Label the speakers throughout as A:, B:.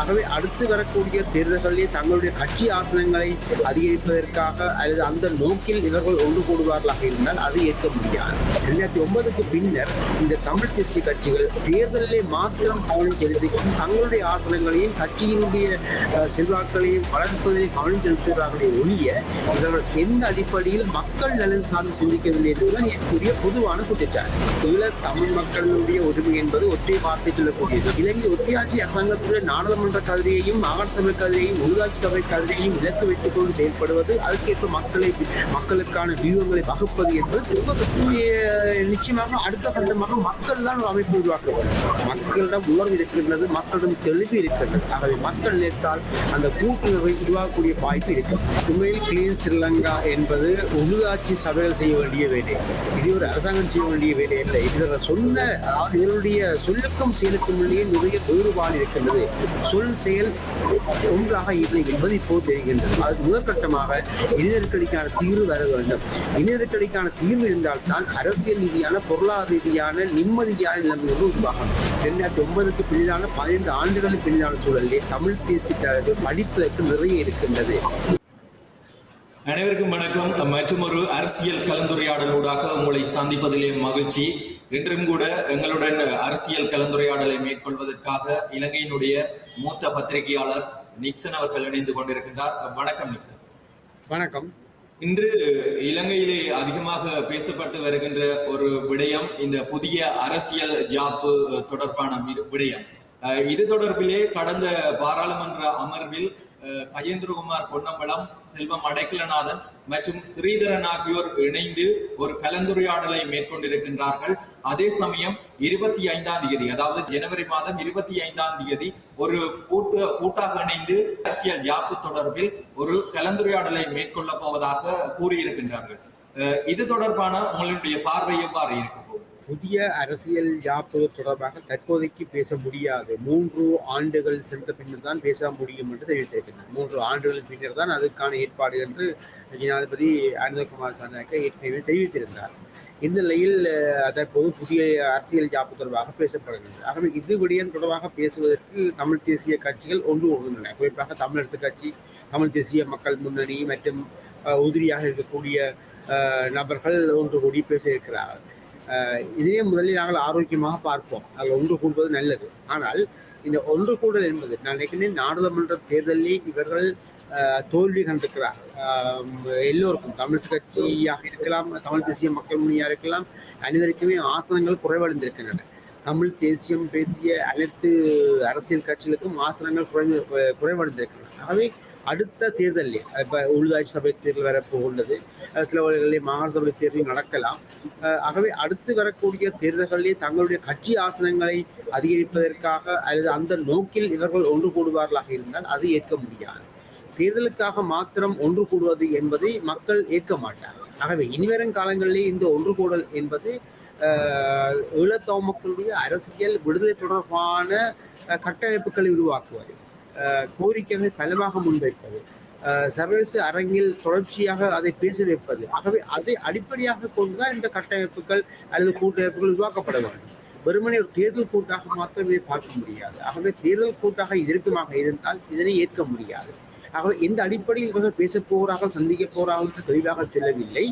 A: ஆகவே அடுத்து வரக்கூடிய தேர்தல்களிலே தங்களுடைய கட்சி ஆசனங்களை அதிகரிப்பதற்காக அல்லது அந்த நோக்கில் இவர்கள் ஒன்று கூடுவார்களாக இருந்தால் அது ஏற்க முடியாது. இரண்டாயிரத்தி ஒன்பதுக்கு பின்னர் இந்த தமிழ் தேசிய கட்சிகள் தேர்தலிலே மாத்திரம் கவனம் செலுத்தி தங்களுடைய ஆசனங்களையும் கட்சியினுடைய செல்வாக்களையும் வளர்ப்பதில் கவனம் செலுத்துகிறார்களே ஒழிய இவர்கள் எந்த அடிப்படையில் மக்கள் நலன் சார்ந்து சிந்திக்கவில்லை என்பதுதான் எனக்குரிய பொதுவான குற்றச்சாட்டு. தொழில தமிழ் மக்களுடைய உரிமை என்பது ஒற்றை வார்த்தை சொல்லக்கூடியது. இலங்கை ஒற்றையாட்சி அரசாங்கத்துடைய நாடாளுமன்ற கதிரையையும் மாகாண சபை கதிரையும் உள்ளாட்சி சபை கதிரையும் இலக்கு வைத்துக் கொண்டு செயல்படுவது அதற்கேற்ப மக்களை மக்களுக்கான வியூகங்களை வகுப்பது என்பது நிச்சயமாக அடுத்த கட்டமாக மக்கள் தான் ஒரு அமைப்பு உருவாக்க வேண்டும் மக்களிடம் உணர்வு இருக்கின்றது மக்களிடம் தெளிவு இருக்கின்றது. ஆகவே மக்கள் நினைத்தால் அந்த கூட்டுணர்வை உருவாக்கக்கூடிய வாய்ப்பு இருக்கும். உண்மையில் கிளீன் ஸ்ரீலங்கா என்பது உள்ளாட்சி சபைகள் செய்ய வேண்டிய வேலை. இது ஒரு அரசாங்கம் செய்ய வேண்டிய வேலை இல்லை இதில் சொன்ன இதனுடைய சொல்லுக்கும் செயலுக்கும் இடையே நிறைய வேறுபாடு இருக்கின்றது. சொல் செயல் ஒன்றாக இல்லை என்பது இப்போது தெரிகின்றது. அது முதற்கட்டமாக இன நெருக்கடிக்கான தீர்வு வர வேண்டும். இன நெருக்கடிக்கான தீர்வு இருந்தால்தான் அரசியல் ரீதியான பொருளாதார ரீதியான நிம்மதியான நிலைமை ஒன்று உருவாகும். இரண்டாயிரத்தி ஒன்பதுக்கு பின்னான பதினைந்து ஆண்டுகளுக்கு பின்னான சூழலிலே தமிழ் தேசிய படிப்பதற்கு நிறைய இருக்கின்றது.
B: அனைவருக்கும் வணக்கம். மற்றும் ஒரு அரசியல் கலந்துரையாடலூடாக உங்களை சந்திப்பதிலே மகிழ்ச்சி. இன்றும் கூட எங்களுடன் அரசியல் கலந்துரையாடலை மேற்கொள்வதற்காக இலங்கையினுடைய மூத்த பத்திரிகையாளர் நிக்சன் அவர்கள் இணைந்து கொண்டிருக்கின்றார். வணக்கம் நிக்சன்.
A: வணக்கம்.
B: இன்று இலங்கையிலே அதிகமாக பேசப்பட்டு வருகின்ற ஒரு விடயம் இந்த புதிய அரசியல் ஜாப்பு தொடர்பான விடயம். இது தொடர்பிலே கடந்த பாராளுமன்ற அமர்வில் கஜேந்திரகுமார் பொன்னம்பலம் செல்வம் அடைக்கலநாதன் மற்றும் ஸ்ரீதரன் ஆகியோர் இணைந்து ஒரு கலந்துரையாடலை மேற்கொண்டிருக்கின்றார்கள். அதே சமயம் இருபத்தி ஐந்தாம் தேதி அதாவது ஜனவரி மாதம் இருபத்தி ஐந்தாம் தேதி ஒரு கூட்டு கூட்டாக இணைந்து அரசியல் யாப்பு தொடர்பில் ஒரு கலந்துரையாடலை மேற்கொள்ள போவதாக கூறியிருக்கின்றார்கள். அஹ் இது தொடர்பான உங்களுடைய பார்வை எவ்வாறு இருக்க?
A: புதிய அரசியல் யாப்பு தொடர்பாக தற்போதைக்கு பேச முடியாது. மூன்று ஆண்டுகள் சென்ற பின்னர் தான் பேச முடியும் என்று தெரிவித்திருக்கிறார். மூன்று ஆண்டுகள் பின்னர் தான் அதுக்கான ஏற்பாடு என்று ஜனாதிபதி அனந்தகுமார் சனாக்க ஏற்கனவே தெரிவித்திருந்தார். இந்த நிலையில் தற்போது புதிய அரசியல் யாப்பு தொடர்பாக பேசப்படுகிறது. ஆகவே இது விடயம் தொடர்பாக பேசுவதற்கு தமிழ் தேசிய கட்சிகள் ஒன்று கூடுகின்றன குறிப்பாக தமிழரசு கட்சி தமிழ் தேசிய மக்கள் முன்னணி மற்றும் உதிரியாக இருக்கக்கூடிய நபர்கள் ஒன்று கூடி பேச இருக்கிறார்கள். இதையே முதலில் நாங்கள் ஆரோக்கியமாக பார்ப்போம். நாங்கள் ஒன்று கூடுவது நல்லது. ஆனால் இந்த ஒன்று கூடல் என்பது நான் நினைக்கிறேன் நாடாளுமன்ற தேர்தலில் இவர்கள் தோல்வி கண்டிருக்கிறார் எல்லோருக்கும் தமிழ் கட்சியாக இருக்கலாம் தமிழ் தேசிய மக்கள் முன்னியாக இருக்கலாம் அனைவருக்குமே ஆசனங்கள் குறைவடைந்திருக்கின்றன. தமிழ் தேசியம் பேசிய அனைத்து அரசியல் கட்சிகளுக்கும் ஆசனங்கள் குறைந்து குறைவடைந்திருக்கின்றன. ஆகவே அடுத்த தேர்தலில் இப்போ உள்ளாட்சி சபை தேர்தல் வரப்போகின்றது அஹ் சில வழிகளிலே மாகாண சபை தேர்தல் நடக்கலாம் ஆகவே அடுத்து வரக்கூடிய தேர்தல்களிலே தங்களுடைய கட்சி ஆசனங்களை அதிகரிப்பதற்காக அல்லது அந்த நோக்கில் இவர்கள் ஒன்று கூடுவார்களாக இருந்தால் அது ஏற்க முடியாது தேர்தலுக்காக மாத்திரம் ஒன்று கூடுவது என்பதை மக்கள் ஏற்க மாட்டார் ஆகவே இனிவரும் காலங்களிலே இந்த ஒன்று கூடல் என்பது அஹ், மக்களுடைய அரசியல் விடுதலை தொடர்பான கட்டமைப்புகளை உருவாக்குவது கோரிக்கைகள் பலமாக முன்வைப்பது. சர்வதேச அரங்கில் தொடர்ச்சியாக அதை பேச வைப்பது. ஆகவே அதை அடிப்படையாக கொண்டுதான் இந்த கட்டமைப்புகள் அல்லது கூட்டமைப்புகள் உருவாக்கப்பட வேண்டும். வெறுமனே ஒரு தேர்தல் கூட்டாக மாத்திரம் இதை பார்க்க முடியாது. ஆகவே தேர்தல் கூட்டாக இறுக்கமாக இருந்தால் இதனை ஏற்க முடியாது. ஆகவே எந்த அடிப்படையில் இவர்கள் பேசப் போகிறார்கள் சந்திக்க போகிறார்கள் என்று தெளிவாக சொல்லவில்லை.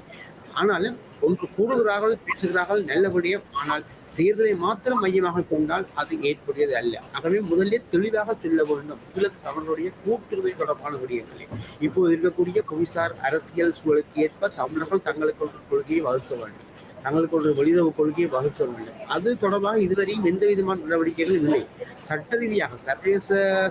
A: ஆனாலும் ஒன்று கூடுகிறார்கள் பேசுகிறார்கள் நல்லபடியும் ஆனால் தேர்தலை மாத்திரம் மையமாக கொண்டால் அது ஏற்புடையது அல்ல. ஆகவே முதலில் தெளிவாக சொல்ல வேண்டும். ஈழ தமிழருடைய கூட்டுரிமை தொடர்பான விடயங்களை. இப்போது இருக்கக்கூடிய புவிசார் அரசியல் சூழலுக்கு ஏற்ப தமிழர்கள் தங்களுக்கு ஒரு கொள்கையை வகுக்க வேண்டும். தங்களுக்கு வெளியுறவு கொள்கையை வகுக்க வேண்டும். அது தொடர்பாக இதுவரையும் எந்த விதமான நடவடிக்கைகளும் இல்லை. சட்ட ரீதியாக சர்வதேச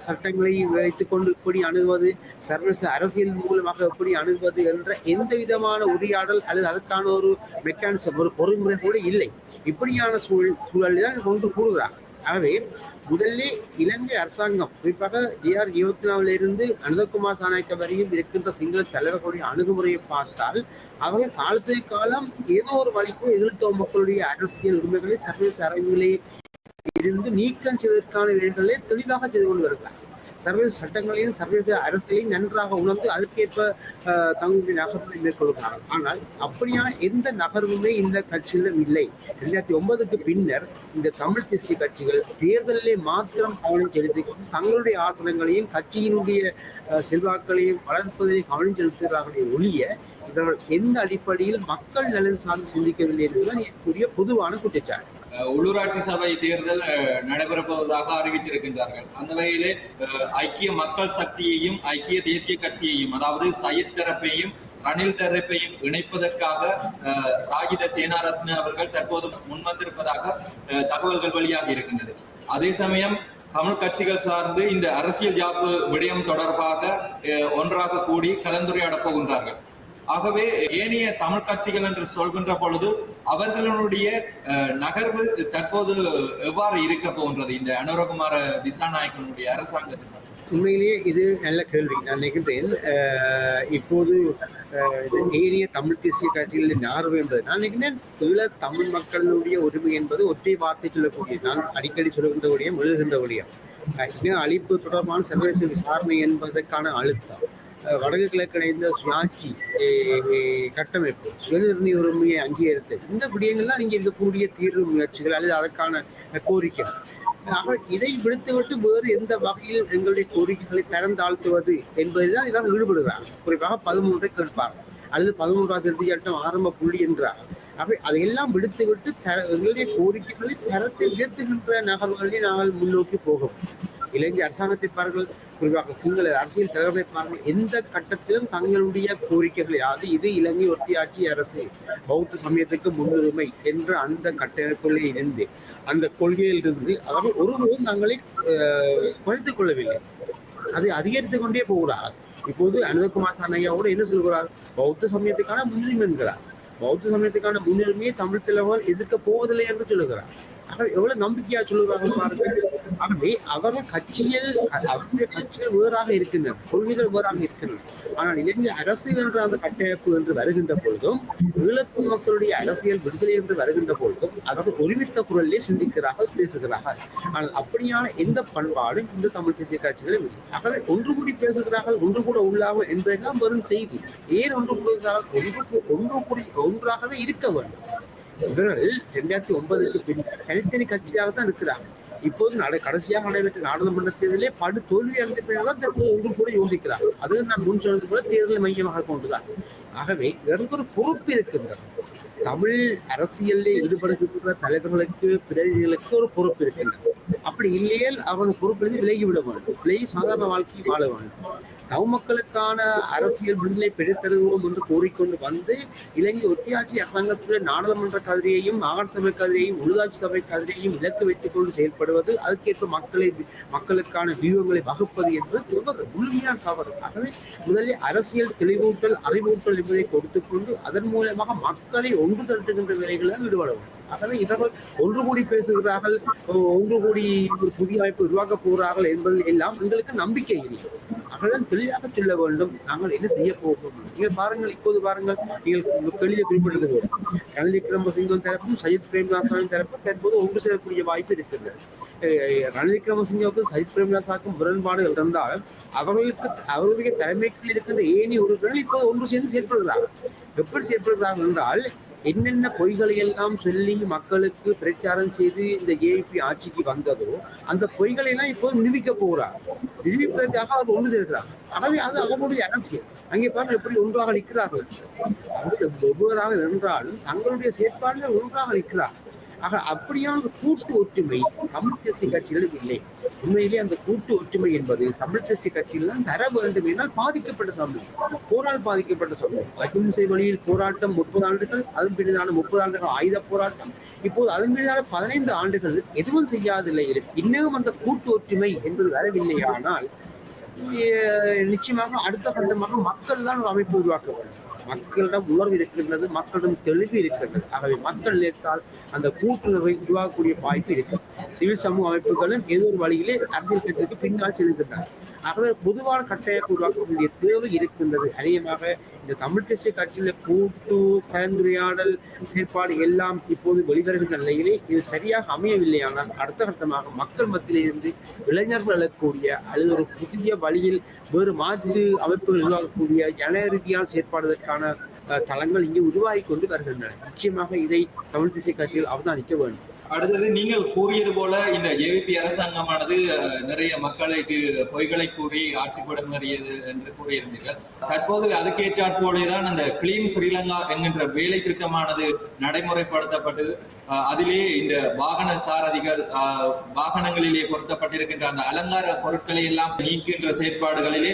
A: சட்டங்களை வைத்துக்கொண்டு எப்படி அணுகுவது சர்வதேச அரசியல் மூலமாக எப்படி அணுகுவது என்ற எந்த விதமான உரையாடல் அல்லது அதற்கான ஒரு மெக்கானிசம் ஒரு பொறிமுறை கூட இல்லை. இப்படியான சூழல் சூழலில் தான் கொண்டு கூடுகிறாங்க ஆகவே முதல்ல இலங்கை அரசாங்கம் குறிப்பாக டிஆர் இருபத்தி இருந்து அனந்தகுமார் சாணக்கிய வரையும் இருக்கின்ற சிங்கள தலைவர்களுடைய அணுகுமுறையை பார்த்தால் அவர்கள் காலத்துக்கு காலம் ஏதோ ஒரு வழிக்கும் எதிர்த்தோ மக்களுடைய அரசியல் உரிமைகளை சர்வதேச அரங்குகளை இருந்து நீக்கம் செய்வதற்கான வேலைகளை தெளிவாக செய்து கொண்டு வருகிறார் சர்வதேச சட்டங்களையும் சர்வதேச அரசியலையும் நன்றாக உணர்ந்து அதற்கேற்ப தங்களுடைய நகர்வுகளை மேற்கொள்கிறார்கள். ஆனால் அப்படியான எந்த நகர்வுமே இந்த கட்சியிலும் இல்லை. ரெண்டாயிரத்தி ஒன்பதுக்கு பின்னர் இந்த தமிழ் தேசிய கட்சிகள் தேர்தலிலே மாத்திரம் கவனம் செலுத்தி கொண்டு தங்களுடைய ஆசனங்களையும் கட்சியினுடைய செல்வாக்களையும் வளர்ப்பதையும் கவனம் செலுத்துகிறார்களே ஒழிய இவர்கள் எந்த அடிப்படையில் மக்கள் நலன் சார்ந்து சிந்திக்கவில்லை என்பதுதான் எனக்குரிய பொதுவான குற்றச்சாட்டு.
B: உள்ளூராட்சி சபை தேர்தல் நடைபெறப்போவதாக அறிவித்திருக்கின்றார்கள். அந்த வகையிலே ஐக்கிய மக்கள் சக்தியையும் ஐக்கிய தேசிய கட்சியையும் அதாவது சயித் தரப்பையும் ரணில் தரப்பையும் இணைப்பதற்காக அஹ், ராகித சேனாரத்ன அவர்கள் தற்போது முன்வந்திருப்பதாக அஹ், தகவல்கள் வெளியாகி இருக்கின்றது. அதே சமயம் தமிழ் கட்சிகள் சார்ந்து இந்த அரசியல் ஜாப்பு விடயம் தொடர்பாக ஒன்றாக கூடி கலந்துரையாடப் போகின்றார்கள். ஆகவே ஏனைய தமிழ் கட்சிகள் என்று சொல்கின்ற பொழுது அவர்களுடைய நகர்வு தற்போது எவ்வாறு இருக்க போகின்றது? இந்த அனுரகுமார திசாநாயக்கனுடைய அரசாங்கத்தின்
A: உண்மையிலேயே இது நல்ல கேள்வி. நான் நினைக்கின்றேன் இப்போது அஹ், ஏரிய தமிழ் தேசிய கட்சிகளின் நார்வு என்பது நான் நினைக்கிறேன் தொழில தமிழ் மக்களுடைய உரிமை என்பது ஒற்றை வார்த்தை சொல்லக்கூடியது. நான் அடிக்கடி சொல்லுகின்ற விடயம் எழுதுகின்ற விடயம். இன்னும் அழிப்பு தொடர்பான சர்வதேச விசாரணை என்பதற்கான அழுத்தம். வடக்கு கிழக்கு இணைந்த சுயாட்சி கட்டமைப்பு சுயநிர்ணய உரிமையை அங்கீகரித்து இந்த விடயங்கள்லாம் இங்கே இருக்கக்கூடிய தீர்வு முயற்சிகள் அல்லது அதற்கான கோரிக்கை. ஆக இதை விடுத்துவிட்டு வேறு எந்த வகையில் எங்களுடைய கோரிக்கைகளை தரம் தாழ்த்துவது என்பதுதான் இதான் ஈடுபடுகிறார் குறிப்பாக பதிமூன்றை கேட்பார் அல்லது பதிமூன்றாவது இறுதி சட்டம் ஆரம்ப புள்ளி என்றார் அப்படி அதையெல்லாம் விடுத்துவிட்டு தர எங்களுடைய கோரிக்கைகளை தரத்தை உயர்த்துகின்ற நகர்வுகளை நாங்கள் முன்னோக்கி போகும் இலங்கை அரசாங்கத்தை பாருங்கள் குறிப்பாக சிங்கள அரசியல் தலைவர்களை பாருங்கள் எந்த கட்டத்திலும் தங்களுடைய கோரிக்கைகள் யாது இது இலங்கை ஒட்டியாட்சி அரசு பௌத்த சமயத்துக்கு முன்னுரிமை என்ற அந்த கட்டமைப்புள்ளே இருந்து அந்த கொள்கையிலிருந்து அவர்கள் ஒருபோதும் தங்களை குறைத்துக் கொள்ளவில்லை. அதை அதிகரித்துக் கொண்டே போகிறார். இப்போது அனுதகுமார் கூட என்ன சொல்கிறார்? பௌத்த சமயத்துக்கான முன்னுரிமை என்கிறார். பௌத்த சமயத்துக்கான முன்னுரிமையை தமிழ் தலைவர்கள் எதிர்க்க போவதில்லை என்று சொல்லுகிறார் எவ்வளவு நம்பிக்கையா சொல்லுகிறார்கள் பாருங்க. ஆகவே அவர்கள் கட்சியில் அவருடைய கட்சிகள் வேறாக இருக்கின்றன கொள்கைகள் வேறாக இருக்கின்றன. ஆனால் இலங்கை அரசு என்ற அந்த கட்டமைப்பு என்று வருகின்ற பொழுதும் ஈழத்து மக்களுடைய அரசியல் விடுதலை என்று வருகின்ற பொழுதும் அவர்கள் ஒருமித்த குரலிலே சிந்திக்கிறார்கள் பேசுகிறார்கள். ஆனால் அப்படியான எந்த பண்பாடும் இந்த தமிழ் தேசிய கட்சிகளும் இல்லை. ஆகவே ஒன்று கூடி பேசுகிறார்கள் ஒன்று கூட உள்ளார்கள் என்பதெல்லாம் வரும் செய்தி. ஏன் ஒன்று கூடுகிறார்கள்? ஒன்று ஒன்று கூடி ஒன்றாகவே இருக்க வேண்டும். இவர்கள் இரண்டாயிரத்தி ஒன்பதுக்கு பின்னர் தனித்தனி கட்சியாக தான் இருக்கிறாங்க. இப்போது நட கடைசியாக நடைபெற்ற நாடாளுமன்ற தேர்தலே படு தோல்வி அடைந்த பின்னர் தற்போது ஒன்று கூட யோசிக்கிறார் அது நான் முன் சொன்னது போல தேர்தலை மையமாக கொண்டுதான். ஆகவே இதற்கு ஒரு பொறுப்பு இருக்கின்றது. தமிழ் அரசியலில் ஈடுபடுகின்ற தலைவர்களுக்கு பிரதிநிதிகளுக்கு ஒரு பொறுப்பு இருக்கின்றது. அப்படி இல்லையேல் அவர்கள் பொறுப்பிலிருந்து விலகி விட வேண்டும். விலகி சாதாரண வாழ்க்கையை வாழ வேண்டும். தமிழ் மக்களுக்கான அரசியல் விடுதலை பெற்றுத்தருவோம் என்று கூறிக்கொண்டு வந்து இலங்கை ஒத்தியாட்சி அரசாங்கத்தில் நாடாளுமன்ற கதிரையையும் மாகாண சபை கதிரையையும் உள்ளாட்சி சபை கதிரையையும் இலக்கு வைத்துக் கொண்டு செயல்படுவது அதுக்கேற்ப மக்களை மக்களுக்கான வியூகங்களை வகுப்பது என்பது தவறு முழுமையான தவறு. ஆகவே முதலில் அரசியல் தெளிவூட்டல் அறிவூட்டல் என்பதை கொடுத்துக்கொண்டு அதன் மூலமாக மக்களை ஒன்று திரட்டுகின்ற வேலைகளில் ஈடுபட வேண்டும் ஆகவே இவர்கள் ஒன்று கூடி பேசுகிறார்கள் ஒன்று கூடி ஒரு புதிய அமைப்பு உருவாக்கப் போகிறார்கள் என்பதில் எல்லாம் எங்களுக்கு நம்பிக்கை இல்லை. அவர்கள் தெளிவாக சொல்ல வேண்டும் நாங்கள் என்ன செய்ய போகிறோம். நீங்கள் பாருங்கள் இப்போது பாருங்கள் நீங்கள் வெளியே குறிப்பிட்டது போல. ரணில் விக்ரமசிங்கம் தரப்பும் சஜித் பிரேம்தாசாவின் தரப்பும் தற்போது ஒன்று சேரக்கூடிய வாய்ப்பு இருக்கிறது ரணில் விக்ரமசிங்கவுக்கும் சஜித் பிரேம்தாசாவுக்கும் முரண்பாடுகள் இருந்தாலும் அவர்களுக்கு அவருடைய தலைமைக்குள் இருக்கின்ற ஏனி உறுப்பினர்கள் இப்போது ஒன்று சேர்ந்து செயற்படுகிறார்கள். எப்படி செயற்படுகிறார்கள் என்றால் என்னென்ன பொய்களை எல்லாம் சொல்லி மக்களுக்கு பிரச்சாரம் செய்து இந்த ஏபி ஆட்சிக்கு வந்ததோ அந்த பொய்களை எல்லாம் இப்போ நிரூபிக்க போகிறார் நிரூபிப்பதற்காக அவர் ஒன்று சேர்க்கிறார் ஆகவே அது அவங்களுடைய அரசியல். அங்கே பாருங்கள் எப்படி ஒன்றாக நிற்கிறார்கள். அவர்கள் வெவ்வேறாக நின்றாலும் தங்களுடைய செயற்பாடுகள் ஒன்றாக நிற்கிறார்கள். ஆக அப்படியான கூட்டு ஒற்றுமை தமிழ் தேசிய கட்சிகளிடம் இல்லை. உண்மையிலே அந்த கூட்டு ஒற்றுமை என்பது தமிழ் தேசிய கட்சியில் தான் தர வேண்டும் என்றால் பாதிக்கப்பட்ட சமூகம் போரால் பாதிக்கப்பட்ட சமூகம். அகிம்சை வழியில் போராட்டம் முப்பது ஆண்டுகள் அதன் பின்னதான முப்பது ஆண்டுகள் ஆயுத போராட்டம். இப்போது அதன் மீதான பதினைந்து ஆண்டுகள் எதுவும் செய்யாத நிலையில் இன்னும் அந்த கூட்டு ஒற்றுமை என்பது வரவில்லையானால் நிச்சயமாக அடுத்த கட்டமாக மக்கள் தான் ஒரு அமைப்பு உருவாக்க வேண்டும். மக்களிடம் உணர்வு இருக்கின்றது மக்களிடம் தெளிவு இருக்கின்றது. ஆகவே மக்கள் நினைத்தால் அந்த கூட்டுணர்வை உருவாக்கக்கூடிய வாய்ப்பு இருக்கும். சிவில் சமூக அமைப்புகளும் ஏதோ ஒரு வழியிலே அரசியல் கட்சிக்கு பின்னால் செல்கின்றன ஆகவே பொதுவான கட்டமைப்பு உருவாக்கக்கூடிய தேவை இருக்கின்றது. அதிகமாக இந்த தமிழ் தேசிய கட்சியில கூட்டு கலந்துரையாடல் செயற்பாடு எல்லாம் இப்போது வெளிவருகின்ற நிலையிலே இது சரியாக அமையவில்லையானால் அடுத்த கட்டமாக மக்கள் மத்தியிலிருந்து இளைஞர்கள் அழக்கூடிய அல்லது ஒரு புதிய வழியில் வேறு மாற்று அமைப்புகள் உருவாக்கக்கூடிய ஜன ரீதியான செயற்பாடுவதற்கான தளங்கள் இங்கே உருவாகி கொண்டு வருகின்றன. நிச்சயமாக இதை தமிழ் தேசிய கட்சியில் அவதானிக்க வேண்டும்.
B: அடுத்தது நீங்கள் கூறியது போல இந்த ஏவிபி அரசாங்கமானது நிறைய மக்களுக்கு பொய்களை கூறி ஆட்சி படமறியது என்று கூறியிருந்தீர்கள். தற்போது அதுக்கேற்றாற் போலேதான் அந்த கிளீன் ஸ்ரீலங்கா என்கின்ற வேலை திட்டமானது நடைமுறைப்படுத்தப்பட்டு அதிலே இந்த வாகன சாரதிகள் வாகனங்களிலே பொருத்தப்பட்டிருக்கின்ற அந்த அலங்கார பொருட்களை எல்லாம் நீக்கின்ற செயற்பாடுகளிலே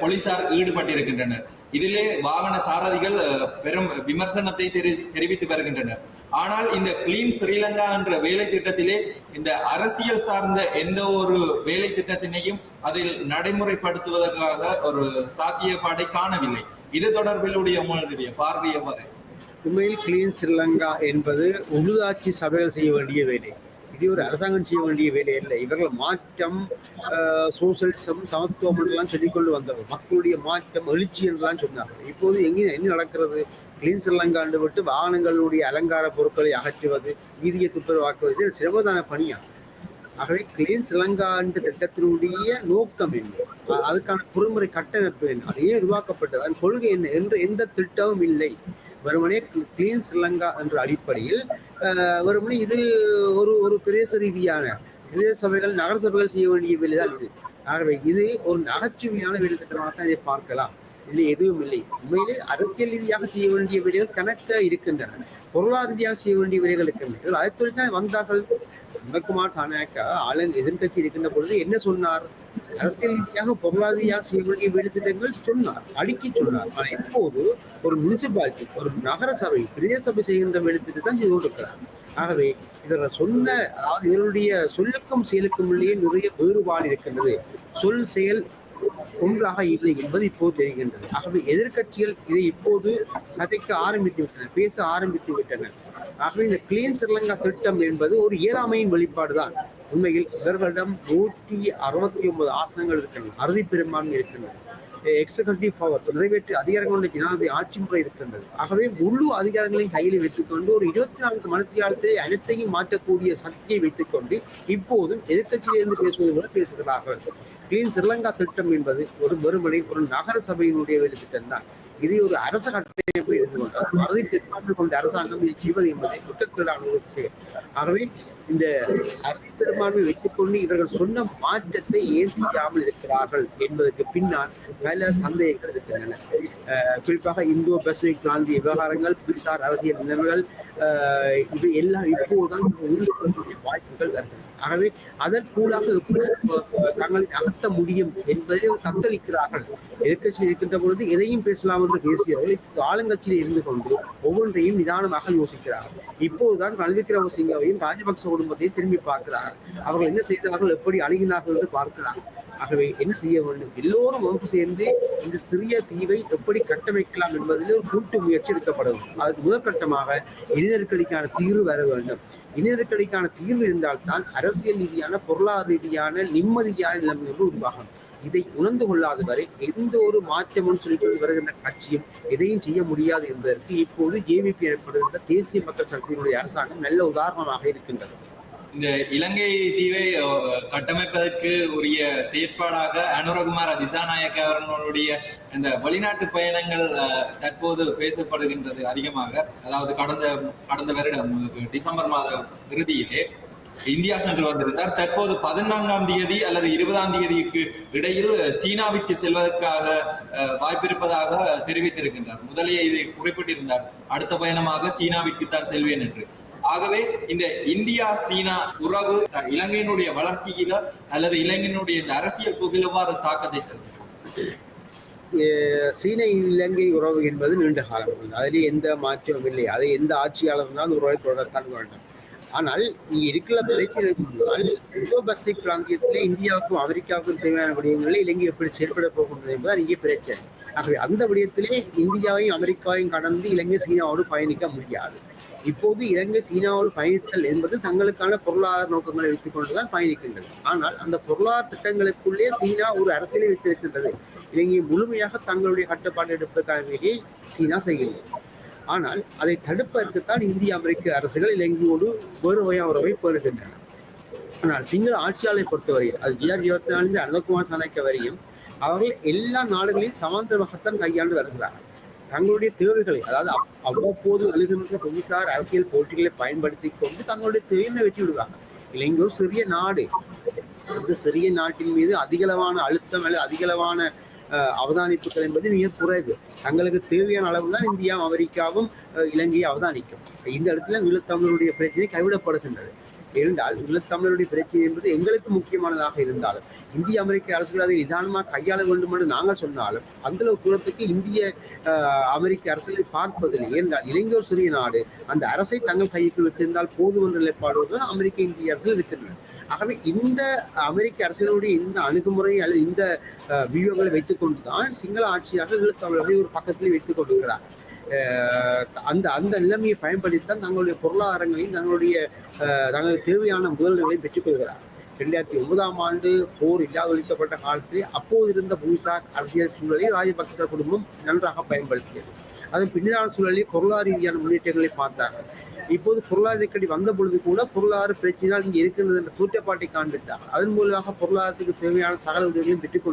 B: போலீசார் ஈடுபட்டிருக்கின்றனர். இதிலே வாகன சாரதிகள் அஹ், பெரும் விமர்சனத்தை தெரிவித்து வருகின்றனர். ஆனால் இந்த கிளீன் ஸ்ரீலங்கா என்ற வேலை திட்டத்திலே இந்த அரசியல் சார்ந்த எந்த ஒரு வேலை திட்டத்தினையும் அதில் நடைமுறைப்படுத்துவதற்காக ஒரு சாத்தியப்பாடை காணவில்லை. இது தொடர்பில் உடைய உங்களுடைய பார்வை எவ்வாறு?
A: உண்மையில் கிளீன் ஸ்ரீலங்கா என்பது உள்ளூராட்சி சபைகள் செய்ய வேண்டிய வேலை. இது ஒரு அரசாங்கம் செய்ய வேண்டிய வேலை இல்லை இவர்கள் மாற்றம் சோசியலிசம் சமத்துவம் என்றெல்லாம் சொல்லிக்கொண்டு வந்தவர் மக்களுடைய மாற்றம் எழுச்சி என்றெல்லாம் சொன்னார்கள். இப்போது எங்கே என்ன நடக்கிறது? கிளீன் ஸ்ரீலங்கா விட்டு வாகனங்களுடைய அலங்கார பொருட்களை அகற்றுவது வீதியை துப்புரவாக்குவது இது சிரமதான பணியாகும் ஆகவே கிளீன் ஸ்ரீலங்கா என்ற திட்டத்தினுடைய நோக்கம் என்ன? அதுக்கான பொறிமுறை கட்டமைப்பு என்ன? அது ஏன் உருவாக்கப்பட்டது. அதன் கொள்கை என்ன? என்று எந்த திட்டமும் இல்லை. வெறுமனே கிளீன் ஸ்ரீலங்கா என்ற அடிப்படையில் வருமனே வெறுமனே இது ஒரு ஒரு பிரதேச ரீதியான பிரதேச சபைகள் நகர சபைகள் செய்ய வேண்டிய வேலைதான் இது. ஆகவே இது ஒரு நகைச்சுவையான வேலை திட்டமாக தான் இதை பார்க்கலாம். இதில் எதுவும் இல்லை. உண்மையிலே அரசியல் ரீதியாக செய்ய வேண்டிய விடைகள் கணக்க இருக்கின்றன. பொருளாதார ரீதியாக செய்ய வேண்டிய விடைகள் இருக்கின்றன அதை தான் வந்தார்கள். சிவகுமார் சாணாக்கா ஆளுங்க எதிர்கட்சி இருக்கின்ற பொழுது என்ன சொன்னார்? அரசியல் ரீதியாக பொருளாதார ரீதியாக செய்ய வேண்டிய வேலை திட்டங்கள் சொன்னார். அடுக்கி சொன்னார். ஆனால் இப்போது ஒரு முனிசிபாலிட்டி ஒரு நகர சபை பிரதேச சபை செய்கின்ற வேலை திட்டத்தை தான் செய்து கொண்டிருக்கிறார். ஆகவே இதில் சொன்ன அதாவது இவருடைய சொல்லுக்கும் செயலுக்கும் உள்ளே நிறைய வேறுபாடு இருக்கின்றது. சொல் செயல் ஒன்றாக இல்லை என்பது இப்போது தெரிகின்றது. ஆகவே எதிர்க்கட்சிகள் இதை இப்போது கதைக்க ஆரம்பித்து விட்டனர் பேச ஆரம்பித்து விட்டனர். ஆகவே இந்த கிளீன் ஸ்ரீலங்கா திட்டம் என்பது ஒரு இயலாமையின் வெளிப்பாடுதான். உண்மையில் இவர்களிடம் நூற்றி அறுபத்தி ஒன்பது ஆசனங்கள் இருக்கின்றன அறுதி பெரும்பான்மை இருக்கின்றன. எக்ஸிகூட்டிவ் பவர் நிறைவேற்று அதிகாரங்களுடைய ஜனாதிபதி ஆட்சி முறை இருக்கின்றது. ஆகவே முழு அதிகாரங்களையும் கையில் வைத்துக்கொண்டு ஒரு இருபத்தி நான்கு மனத்தியாலத்திலே அனைத்தையும் மாற்றக்கூடிய சக்தியை வைத்துக்கொண்டு இப்போதும் எதிர்கட்சியிலிருந்து பேசுவது போல பேசுகிறார்கள் கிளீன் ஸ்ரீலங்கா திட்டம் என்பது ஒரு வெறுமனை ஒரு நகர சபையினுடைய வேலை திட்டம் தான். இது ஒரு அரச கட்டமைப்பை எடுத்துக்கொண்டால் அறுதி பெரும்பான்மை கொண்ட அரசாங்கம் இதை செய்வது என்பதை குற்றக்கேடான ஒரு விஷயம் ஆகவே இந்த அறுதி வைத்துக்கொண்டு இவர்கள் சொன்ன மாற்றத்தை ஏன் செய்யாமல் இருக்கிறார்கள் என்பதற்கு பின்னால் பல சந்தேகங்கள் இருக்கின்றன. குறிப்பாக இந்தோ பசிபிக் பிராந்திய விவகாரங்கள் புதுசார் அரசியல் நிலைமைகள் இது எல்லாம் இப்போதுதான் உருவாக்கக்கூடிய வாய்ப்புகள் வருகின்றன. ஆகவே அதன் கூடாக எப்படி தங்களை அகற்ற முடியும் என்பதை தத்தளிக்கிறார்கள். எதிர்கட்சியில் இருக்கின்ற பொழுது எதையும் பேசலாம் என்று பேசியவர்கள் ஆளுங்கட்சியில் இருந்து கொண்டு ஒவ்வொன்றையும் நிதானமாக யோசிக்கிறார்கள். இப்போதுதான் ரணில் விக்ரமசிங்கவையும் ராஜபக்ச குடும்பத்தையும் திரும்பி பார்க்கிறார்கள் அவர்கள் என்ன செய்தார்கள்? எப்படி அணுகினார்கள் என்று பார்க்கிறார்கள் ஆகவே என்ன செய்ய வேண்டும்? எல்லோரும் வகுப்பு சேர்ந்து இந்த சிறிய தீவை எப்படி கட்டமைக்கலாம் என்பதில் ஒரு கூட்டு முயற்சி எடுக்கப்பட வேண்டும் அதுக்கு முதற்கட்டமாக இனநெருக்கடிக்கான தீர்வு வர வேண்டும். இனநெருக்கடிக்கான தீர்வு இருந்தால்தான் அரசியல் ரீதியான பொருளாதார ரீதியான நிம்மதியான நிலைமைகள் உருவாகும். இதை உணர்ந்து கொள்ளாத வரை எந்த ஒரு மாற்றமும் சொல்லிக்கொண்டு வருகின்ற கட்சியும் எதையும் செய்ய முடியாது என்பதற்கு இப்போது ஏவிபி எனப்படுகின்ற தேசிய மக்கள் சக்தியினுடைய அரசாங்கம் நல்ல உதாரணமாக இருக்கின்றது.
B: இந்த இலங்கை தீவை கட்டமைப்பதற்கு உரிய செயற்பாடாக அனுரகுமார திசாநாயக்க அவர்களுடைய இந்த வெளிநாட்டு பயணங்கள் தற்போது பேசப்படுகின்றது அதிகமாக. அதாவது கடந்த கடந்த வருடம் டிசம்பர் மாத இறுதியிலே இந்தியா சென்று வந்திருந்தார். தற்போது பதினான்காம் தேதி அல்லது இருபதாம் தேதிக்கு இடையில் சீனாவிற்கு செல்வதற்காக வாய்ப்பிருப்பதாக தெரிவித்திருக்கின்றார். முதலே இதை குறிப்பிட்டிருந்தார். அடுத்த பயணமாக சீனாவிற்கு தான் செல்வேன் என்று. ஆகவே இந்த இந்தியா சீனா உறவு இலங்கையினுடைய வளர்ச்சியில அல்லது இலங்கையினுடைய இந்த அரசியல் போக்கில் தாக்கத்தை செலுத்தும்?
A: அஹ் சீன இலங்கை உறவு என்பது நீண்ட காலம். அதிலே எந்த மாற்றமும் இல்லை. அதை எந்த ஆட்சியாளர் உறவை தொடரத்தான் வேண்டும். ஆனால் இங்கே இருக்கிற பிரச்சனை சொன்னால் இந்தோ பசிபிக் பிராந்தியத்தில் இந்தியாவுக்கும் அமெரிக்காவுக்கும் தேவையான விடயங்களில் இலங்கை எப்படி செயற்பட போகின்றது என்பதால் இங்கே பிரச்சனை. ஆகவே அந்த விடயத்திலே இந்தியாவையும் அமெரிக்காவையும் கடந்து இலங்கை சீனாவோடு பயணிக்க முடியாது. இப்போது இலங்கை சீனாவோடு பயணித்தல் என்பது தங்களுக்கான பொருளாதார நோக்கங்களை வைத்துக் கொண்டுதான் பயணிக்கின்றது. ஆனால் அந்த பொருளாதார திட்டங்களுக்குள்ளே சீனா ஒரு அரசியலை வைத்திருக்கின்றது. இலங்கையை முழுமையாக தங்களுடைய கட்டுப்பாடு எடுப்பதற்கான சீனா செய்கின்றது ஆனால் அதை தடுப்பதற்குத்தான் இந்திய அமெரிக்க அரசுகள் இலங்கையோடு வேறு உறவை பெறுகின்றன. ஆனால் சிங்கள ஆட்சியாளரை பொறுத்தவரையில் அது ஜிஆர் இருபத்தி நாலு அனந்தகுமார் சாணக்க வரையும் அவர்கள் எல்லா நாடுகளையும் சமாந்தரமாகத்தான் கையாண்டு வருகிறார்கள் தங்களுடைய தேவைகளை அதாவது அவ்வப்போது எழுகின்ற புவிசார் அரசியல் போட்டிகளை பயன்படுத்தி கொண்டு தங்களுடைய தேவையை வெற்றி விடுவாங்க இலங்கை ஒரு சிறிய நாடு. அந்த சிறிய நாட்டின் மீது அதிகளவான அழுத்தம் அல்லது அதிகளவான அவதானிப்புகள் என்பது மிக குறைவு. தங்களுக்கு தேவையான அளவு தான் இந்தியா அமெரிக்காவும் இலங்கையை அவதானிக்கும். இந்த இடத்துல ஈழத்தமிழருடைய பிரச்சனை கைவிடப்படுகின்றது. இருந்தால் ஈழத்தமிழருடைய பிரச்சனை என்பது எங்களுக்கு முக்கியமானதாக இருந்தாலும் இந்திய அமெரிக்க அரசுகள் அதை நிதானமாக கையாள வேண்டும் என்று நாங்கள் சொன்னாலும் அந்த தூரத்துக்கு இந்திய அமெரிக்க அரசுகளை பார்ப்பதில்லை. ஏனென்றால் இலங்கை ஒரு சிறிய நாடு. அந்த அரசை தங்கள் கைக்குள் வைத்திருந்தால் போதும் என்ற நிலைப்பாடோடு தான் அமெரிக்க இந்திய அரசுகள் இருக்கின்றன. ஆகவே இந்த அமெரிக்க அரசியலுடைய இந்த அணுகுமுறை அல்லது இந்த வியூகங்களை வைத்துக் கொண்டுதான் சிங்கள ஆட்சியாளர்கள் ஈழத்தமிழர்களை ஒரு பக்கத்திலே வைத்துக் கொண்டிருக்கிறார் அந்த அந்த நிலைமையை பயன்படுத்தி தான் தங்களுடைய பொருளாதாரங்களையும் தங்களுடைய தங்களுக்கு தேவையான முதல்களையும் பெற்றுக்கொள்கிறார். ரெண்டாயிரத்தி ஒன்பதாம் ஆண்டு போர் இல்லாதொழிக்கப்பட்ட காலத்தில் அப்போது இருந்த புவிசார் அரசியல் சூழலை ராஜபக்ச குடும்பம் நன்றாக பயன்படுத்தியது. அதன் பின்னரான சூழலில் பொருளாதார ரீதியான முன்னேற்றங்களை பார்த்தார்கள். இப்போது பொருளாதார நெருக்கடி வந்த பொழுது கூட பொருளாதார பிரச்சனையால் இங்கே இருக்கின்றது என்ற தூற்றப்பாட்டை காண்பித்தார். அதன் மூலமாக பொருளாதாரத்துக்கு தேவையான சகல உதவிகளையும் பெற்றுக்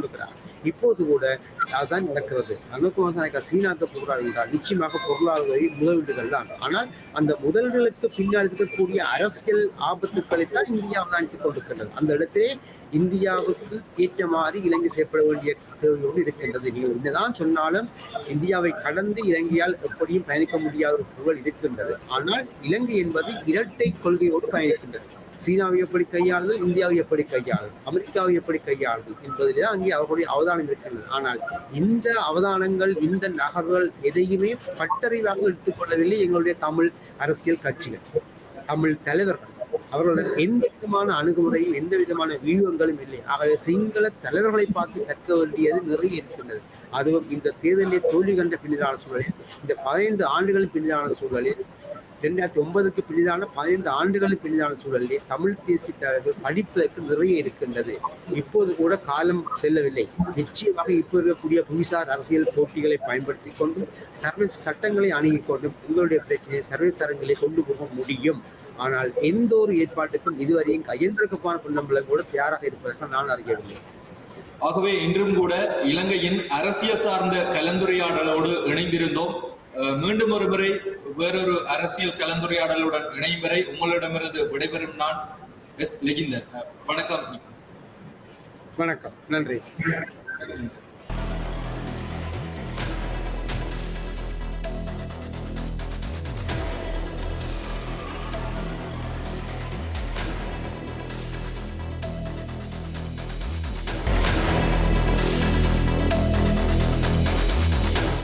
A: இப்போது கூட அதுதான் நடக்கிறது. அனுகுமார் சீனாக்க பொருளாதாரம் என்றால் நிச்சயமாக பொருளாதார முதலீடுகள் தான். ஆனால் அந்த முதலீடுகளுக்கு பின்னால் இருக்கக்கூடிய அரசியல் ஆபத்துக்களைத்தான் இந்தியா அவதானித்துக் கொண்டிருக்கின்றது. அந்த இடத்திலே இந்தியாவுக்கு ஏற்ற மாதிரி இலங்கை செய்யப்பட வேண்டிய தேவையோடு இருக்கின்றது. நீங்கள் என்னதான் சொன்னாலும் இந்தியாவை கடந்து இலங்கையால் எப்படியும் பயணிக்க முடியாத ஒரு சூழல் இருக்கின்றது. ஆனால் இலங்கை என்பது இரட்டை கொள்கையோடு பயணிக்கின்றது. சீனாவை எப்படி கையாளுது இந்தியாவை எப்படி கையாளுது அமெரிக்காவை எப்படி கையாளுது என்பதிலே தான் அங்கே அவர்களுடைய அவதானம் இருக்கின்றது. ஆனால் இந்த அவதானங்கள் இந்த நகர்வுகள் எதையுமே பட்டறிவாக எடுத்துக்கொள்ளவில்லை எங்களுடைய தமிழ் அரசியல் கட்சிகள் தமிழ் தலைவர்கள். அவர்களுடன் எந்த விதமான அணுகுமுறையும் எந்த விதமான வியூகங்களும் இல்லை. ஆகவே சிங்கள தலைவர்களை பார்த்து கற்க வேண்டியது நிறைய இருக்கின்றது. அதுவும் இந்த தேர்தலில் தோல்வி கண்ட பின்னரான சூழலில் இந்த பதினைந்து ஆண்டுகள் பின்னரான சூழலில் ரெண்டாயிரத்தி ஒன்பதுக்கு பின்னதான பதினைந்து ஆண்டுகளுக்கு பின்னதான சூழலிலே தமிழ் தேசிய தலைவர்கள் படிப்பதற்கு நிறைய இருக்கின்றது. இப்போது கூட காலம் செல்லவில்லை. நிச்சயமாக இப்போ இருக்கக்கூடிய புவிசார் அரசியல் போட்டிகளை பயன்படுத்தி கொண்டும் சர்வதேச சட்டங்களை அணுகிக் கொண்டும் உங்களுடைய பிரச்சனையை சர்வதேச அரங்கிலே கொண்டு போக முடியும். ஆனால் எந்த ஒரு ஏற்பாட்டுக்கும் இதுவரையும் கையெழுத்திருக்கப்பான பின்னம்பலம் கூட தயாராக இருப்பதற்கு நான் அறியவில்லை.
B: ஆகவே இன்றும் கூட இலங்கையின் அரசியல் சார்ந்த கலந்துரையாடலோடு இணைந்திருந்தோம். மீண்டும் ஒரு முறை வேறொரு அரசியல் கலந்துரையாடலுடன் இணையும் வரை உங்களிடமிருந்து விடைபெறும் நான் எஸ். லெகிந்தர் அஹ் வணக்கம்.
A: வணக்கம். நன்றி.